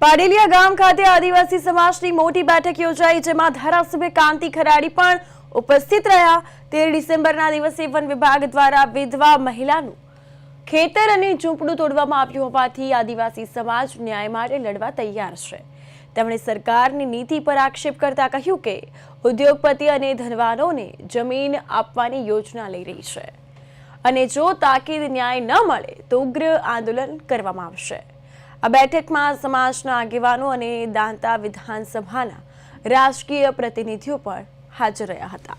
પાડેલિયા ગામ ખાતે આદિવાસી સમાજની મોટી બેઠક યોજાઈ જેમાં ધારાસભ્ય કાંતિ ખરાડી પણ ઉપસ્થિત રહ્યા. તેર ડિસેમ્બરના દિવસે વન વિભાગ દ્વારા વિધવા મહિલાનું ખેતર અને ઝૂંપડું તોડવામાં આવ્યું હોવાથી આદિવાસી સમાજ ન્યાય માટે લડવા તૈયાર છે. તેમણે સરકારની નીતિ પર આક્ષેપ કરતા કહ્યું કે ઉદ્યોગપતિ અને ધનવાનોને જમીન આપવાની યોજના લઈ રહી છે. અને જો તાકીદ ન્યાય ન મળે તો ઉગ્ર આંદોલન કરવામાં આવશે. આ બેઠકમાં સમાજના આગેવાનો અને દાંતા વિધાનસભાના રાજકીય પ્રતિનિધિઓ પણ હાજર રહ્યા હતા.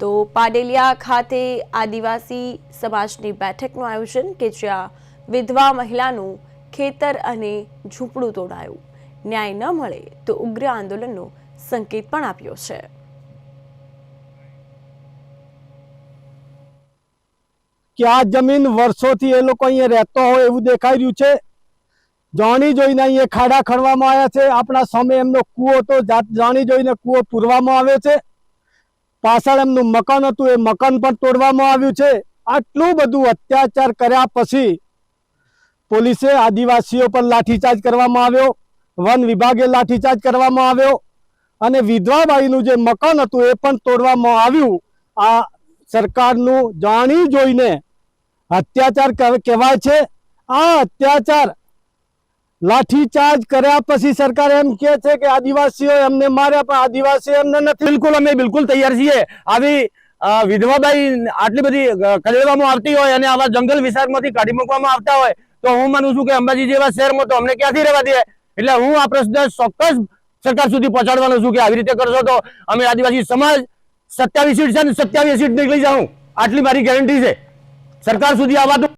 તો પાડેલિયા ખાતે આદિવાસી સમાજની બેઠકનું આયોજન કે જ્યાં વિધવા મહિલાનું ખેતર અને ઝૂંપડું તોડાયું. ન્યાય ન મળે તો ઉગ્ર આંદોલનનો સંકેત પણ આપ્યો છે. કે આ જમીન વર્ષોથી એ લોકો અહીંયા રહેતો હોય એવું દેખાઈ રહ્યું છે? જાણી જોઈને અહીંયા ખાડા ખણવામાં આવ્યા છે. આપણા સામે એમનો કૂવો તો જાણી જોઈને કૂવો પૂરવામાં આવે છે. પાછળ એમનું મકાન હતું. એ મકાન પણ તોડવામાં આવ્યું છે. આટલું બધું અત્યાચાર કર્યા પછી પોલીસે આદિવાસીઓ પર લાઠીચાર્જ કરવામાં આવ્યો. વન વિભાગે લાઠીચાર્જ કરવામાં આવ્યો. અને વિધવાબાઈનું જે મકાન હતું એ પણ તોડવામાં આવ્યું. આ સરકારનું જાણી જોઈને અત્યાચાર કહેવાય છે. આ અત્યાચાર લાઠીચાર્જ કર્યા પછી સરકાર એમ કે છે કે આદિવાસીઓ એમને માર્યા, પણ આદિવાસીઓ એમને નથી. બિલકુલ, અમે બિલકુલ તૈયાર છીએ. આવી વિધવાબાઈ આટલી બધી કલેવામાં આવતી હોય અને આવા જંગલ વિસ્તારમાંથી કાઢી મૂકવામાં આવતા હોય, તો હું માનું છું કે અંબાજી જેવા શહેરમાં તો અમને ક્યાંથી રહેવા દે? એટલે હું આ પ્રશ્ન ચોક્કસ સરકાર સુધી પહોંચાડવાનો છું કે આવી રીતે કરશો તો અમે આદિવાસી સમાજ સત્યાવીસ સીટ છે ને સત્યાવીસ સીટ નીકળી જાઉં. આટલી મારી ગેરંટી છે. સરકાર સુધી આ વાત